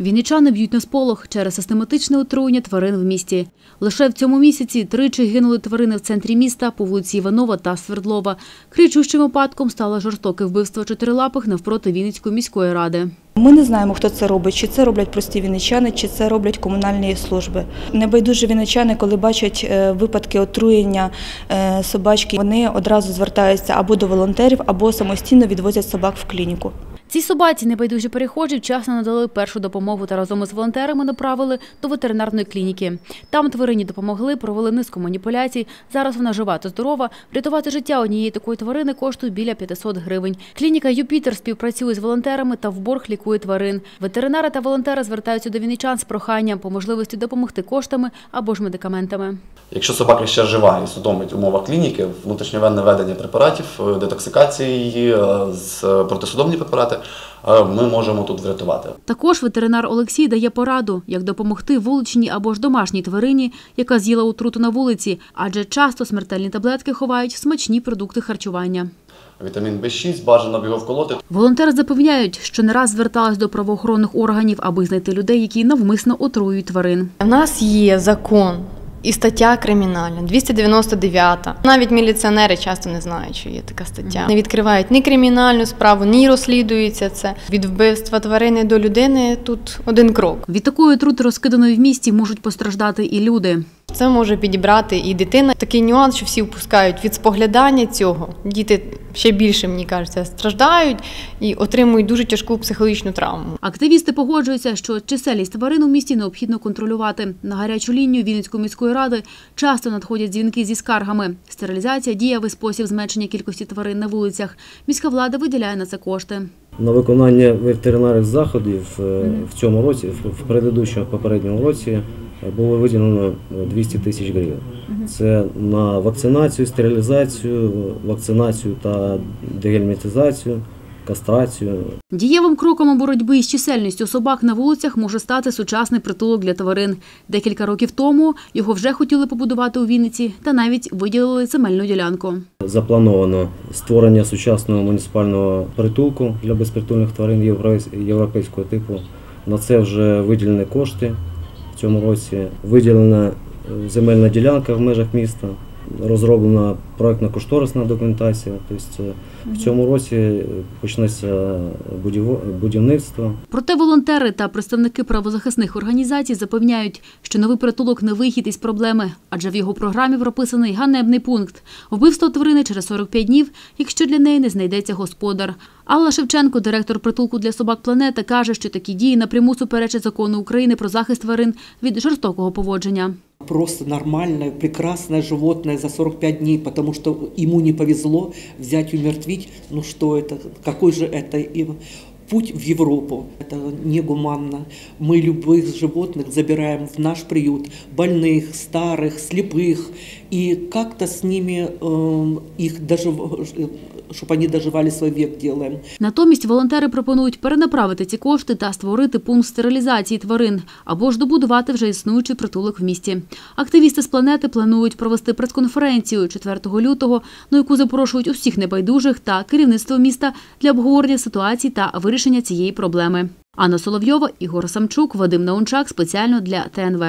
Вінничани б'ють на сполох через систематичне отруєння тварин в місті. Лише в цьому місяці тричі гинули тварини в центрі міста по вулиці Іванова та Свердлова. Кричущим випадком стало жорстоке вбивство чотирилапих навпроти Вінницької міської ради. Ми не знаємо, хто це робить, чи це роблять прості вінничани, чи це роблять комунальні служби. Небайдужі вінничани, коли бачать е, випадки отруєння е, собачки, вони одразу звертаються або до волонтерів, або самостійно відвозять собак в клініку. Цій собаці небайдужі перехожі вчасно надали першу допомогу та разом із волонтерами направили до ветеринарної клініки. Там тварині допомогли, провели низку маніпуляцій. Зараз вона жива та здорова. Врятувати життя однієї такої тварини коштує біля 500 гривень. Клініка Юпітер співпрацює з волонтерами та в борг лікує тварин. Ветеринари та волонтери звертаються до вінничан з проханням по можливості допомогти коштами або ж медикаментами. Якщо собака ще жива і судомить в умовах клініки, внутрішньовенне введення препаратів, е, детоксикації е, е, протисудомні препарати, ми можемо тут врятувати. Також ветеринар Олексій дає пораду, як допомогти вуличній або ж домашній тварині, яка з'їла отруту на вулиці, адже часто смертельні таблетки ховають в смачні продукти харчування. Вітамін В6 бажано б його вколоти. Волонтери запевняють, що не раз звертались до правоохоронних органів, аби знайти людей, які навмисно отруюють тварин. У нас є закон і стаття кримінальна 299. Навіть міліціонери часто не знають, що є така стаття. Не відкривають ні кримінальну справу, ні розслідується це. Від вбивства тварини до людини тут один крок. Від такої отрути, розкиданої в місті, можуть постраждати і люди. Це може підібрати і дитина. Такий нюанс, що всі впускають від споглядання цього. Діти ще більше, мені кажеться, страждають і отримують дуже тяжку психологічну травму. Активісти погоджуються, що чисельність тварин у місті необхідно контролювати. На гарячу лінію Вінницької міської ради часто надходять дзвінки зі скаргами. Стерилізація – дієвий спосіб зменшення кількості тварин на вулицях. Міська влада виділяє на це кошти. На виконання ветеринарних заходів е, в цьому році, в попередньому році, було виділено е, 200 тисяч гривень. Це на вакцинацію, стерилізацію, вакцинацію та дегельмінтизацію, кастрацію, Дієвим кроком у боротьбі з чисельністю собак на вулицях може стати сучасний притулок для тварин. Декілька років тому його вже хотіли побудувати у Вінниці та навіть виділили земельну ділянку. Заплановано створення сучасного муніципального притулку для безпритульних тварин європейсь- європейського типу. На це вже виділені кошти цьому році. Виділена е, земельна ділянка в межах міста, розроблена проектно-кошторисна документація. Тобто е, в цьому році е, почнеться будівництво. Проте волонтери та представники правозахисних організацій запевняють, що новий притулок не вихід із проблеми, адже в його програмі прописаний ганебний пункт – вбивство тварини через 45 днів, якщо для неї не знайдеться господар. Алла Шевченко, директор притулку для собак «Планета», каже, що такі дії напряму суперечать закону України про захист тварин від жорстокого поводження. Просто нормальное, прекрасное животное за 45 дней, потому что ему не повезло взять и умертвить. Ну что это? Какой же это путь в Европу? Это негуманно. Мы любых животных забираем в наш приют, больных, старых, слепых, и как-то с ними э, их даже, чтобы они доживали свой век делаем. Натомість волонтери пропонують перенаправити ці кошти та створити пункт стерилізації тварин або ж добудувати вже існуючий притулок в місті. Активісти з планети планують провести прес-конференцію 4 лютого, на яку запрошують усіх небайдужих та керівництво міста для обговорення ситуації та вирішення цієї проблеми. Анна Соловйова, Ігор Самчук, Вадим Наунчак спеціально для ТНВ.